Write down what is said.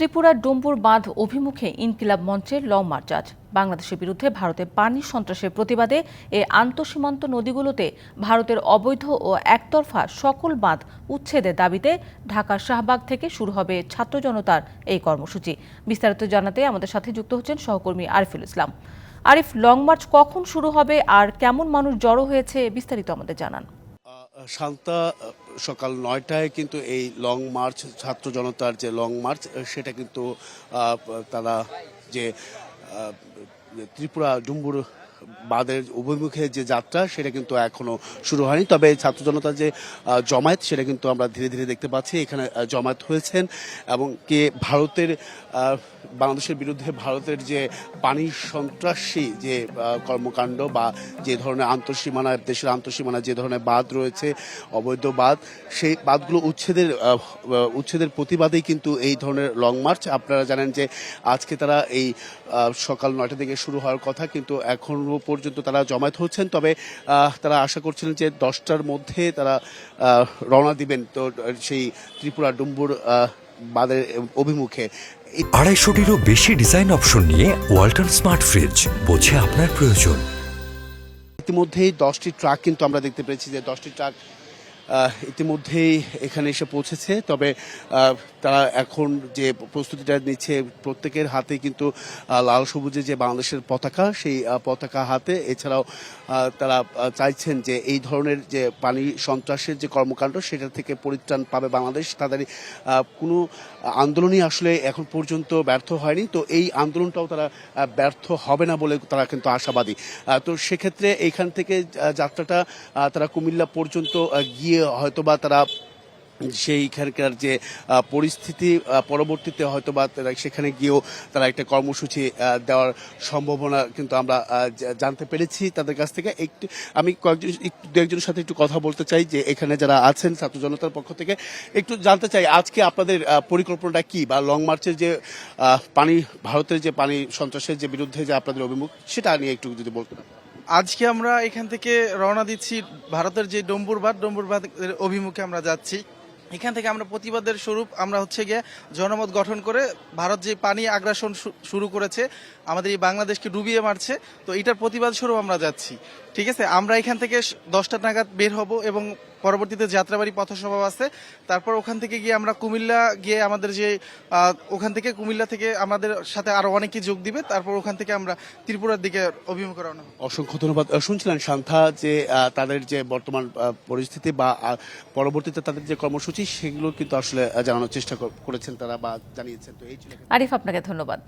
ত্রিপুরার ডম্বুর বাঁধ অভিমুখে ইনকিলাব মঞ্চের লং মার্চ আজ। বাংলাদেশের বিরুদ্ধে ভারতে পানি সন্ত্রাসের প্রতিবাদে এ আন্তঃসীমান্ত নদীগুলোতে ভারতের অবৈধ ও একতরফা সকল বাঁধ উচ্ছেদের দাবিতে ঢাকার শাহবাগ থেকে শুরু হবে ছাত্র জনতার এই কর্মসূচি। বিস্তারিত জানাতে আমাদের সাথে যুক্ত হচ্ছেন সহকর্মী আরিফুল ইসলাম। আরিফ, লং মার্চ কখন শুরু হবে আর কেমন মানুষ জড়ো হয়েছে বিস্তারিত আমাদের জানান। শান্তা, সকাল নয়টায় কিন্তু এই লং মার্চ, ছাত্র জনতার যে লং মার্চ, সেটা কিন্তু তারা যে ত্রিপুরা ডুম্বুর বাঁধের অভিমুখে যে যাত্রা, সেটা কিন্তু এখনও শুরু হয়নি। তবে ছাত্র জনতার যে জমায়েত, সেটা কিন্তু আমরা ধীরে ধীরে দেখতে পাচ্ছি। এখানে জমায়েত হয়েছেন এবং কে ভারতের বাংলাদেশের বিরুদ্ধে ভারতের যে পানি সন্ত্রাসী যে কর্মকাণ্ড বা যে ধরনের আন্তঃসীমানা, দেশের আন্তঃসীমানা যে ধরনের বাঁধ রয়েছে, অবৈধ বাঁধ, সেই বাঁধগুলো উচ্ছেদের উচ্ছেদের প্রতিবাদেই কিন্তু এই ধরনের লং মার্চ। আপনারা জানেন যে, আজকে তারা এই সকাল নয়টা থেকে শুরু হওয়ার কথা, কিন্তু এখনও পর্যন্ত তারা জমায়েত হচ্ছেন। তবে তারা আশা করছিলেন যে দশটার মধ্যে তারা রওনা দিবেন। তো সেই ত্রিপুরা ডুম্বুর বাদের অভিমুখে। আড়াইশোটিরও বেশি ডিজাইন অপশন নিয়ে ওয়াল্টন স্মার্ট ফ্রিজ বোঝে আপনার প্রয়োজন। ইতিমধ্যেই দশটি ট্রাক কিন্তু আমরা দেখতে পেয়েছি যে দশটি ট্রাক ইতিমধ্যেই এখানে এসে পৌঁছেছে। তবে তারা এখন যে প্রস্তুতিটা নিচ্ছে, প্রত্যেকের হাতে কিন্তু লাল সবুজে যে বাংলাদেশের পতাকা, সেই পতাকা হাতে। এছাড়াও তারা চাইছেন যে এই ধরনের যে পানি সন্ত্রাসের যে কর্মকাণ্ড, সেটা থেকে পরিত্রাণ পাবে বাংলাদেশ। তাদের কোনো আন্দোলনই আসলে এখন পর্যন্ত ব্যর্থ হয়নি। তো এই আন্দোলনটাও তারা ব্যর্থ হবে না বলে তারা কিন্তু আশাবাদী। তো সেক্ষেত্রে এইখান থেকে যাত্রাটা তারা কুমিল্লা পর্যন্ত গিয়ে হয়তোবা তারা সেইখানকার যে পরিস্থিতি পরবর্তীতে হয়তো বা সেখানে গিয়েও তারা একটা কর্মসূচি দেওয়ার সম্ভাবনা কিন্তু আমরা জানতে পেরেছি তাদের কাছ থেকে। একটু, আমি কয়েকজন দু একজনের সাথে একটু কথা বলতে চাই যে, এখানে যারা আছেন ছাত্র জনতার পক্ষ থেকে, একটু জানতে চাই আজকে আপনাদের পরিকল্পনাটা কি? বা লং মার্চের যে পানি, ভারতের যে পানি সন্ত্রাসের যে বিরুদ্ধে যে আপনাদের অভিমুখ, সেটা নিয়ে একটু যদি বলতেন। আজকে আমরা এখান থেকে রওনা দিচ্ছি ভারতের যে ডম্বুরবাদ ডম্বুরবাদ অভিমুখে আমরা যাচ্ছি। এখান থেকে আমরা প্রতিবাদের স্বরূপ আমরা হচ্ছে গিয়ে জনমত গঠন করে ভারত যে পানি আগ্রাসন শুরু করেছে, আমাদের এই বাংলাদেশকে ডুবিয়ে মারছে, তো এটার প্রতিবাদ স্বরূপ আমরা যাচ্ছি। ঠিক আছে? আমরা এখান থেকে দশটা নাগাদ বের হব এবং পরবর্তীতে যাত্রাবাড়ি পথসভা আছে। তারপর ওখান থেকে গিয়ে আমরা কুমিল্লা গিয়ে আমাদের যে ওখান থেকে কুমিল্লা থেকে আমাদের সাথে আরও অনেকে যোগ দিবে। তারপর ওখান থেকে আমরা ত্রিপুরার দিকে অভিমুখে রওনা হব। অসংখ্য ধন্যবাদ। শুনছিলেন শান্তা যে তাদের যে বর্তমান পরিস্থিতি বা পরবর্তীতে তাদের যে কর্মসূচি সেগুলো কিন্তু আসলে জানানোর চেষ্টা করেছেন তারা বা জানিয়েছেন। তো এই ছিল আরিফ আপনাকে ধন্যবাদ।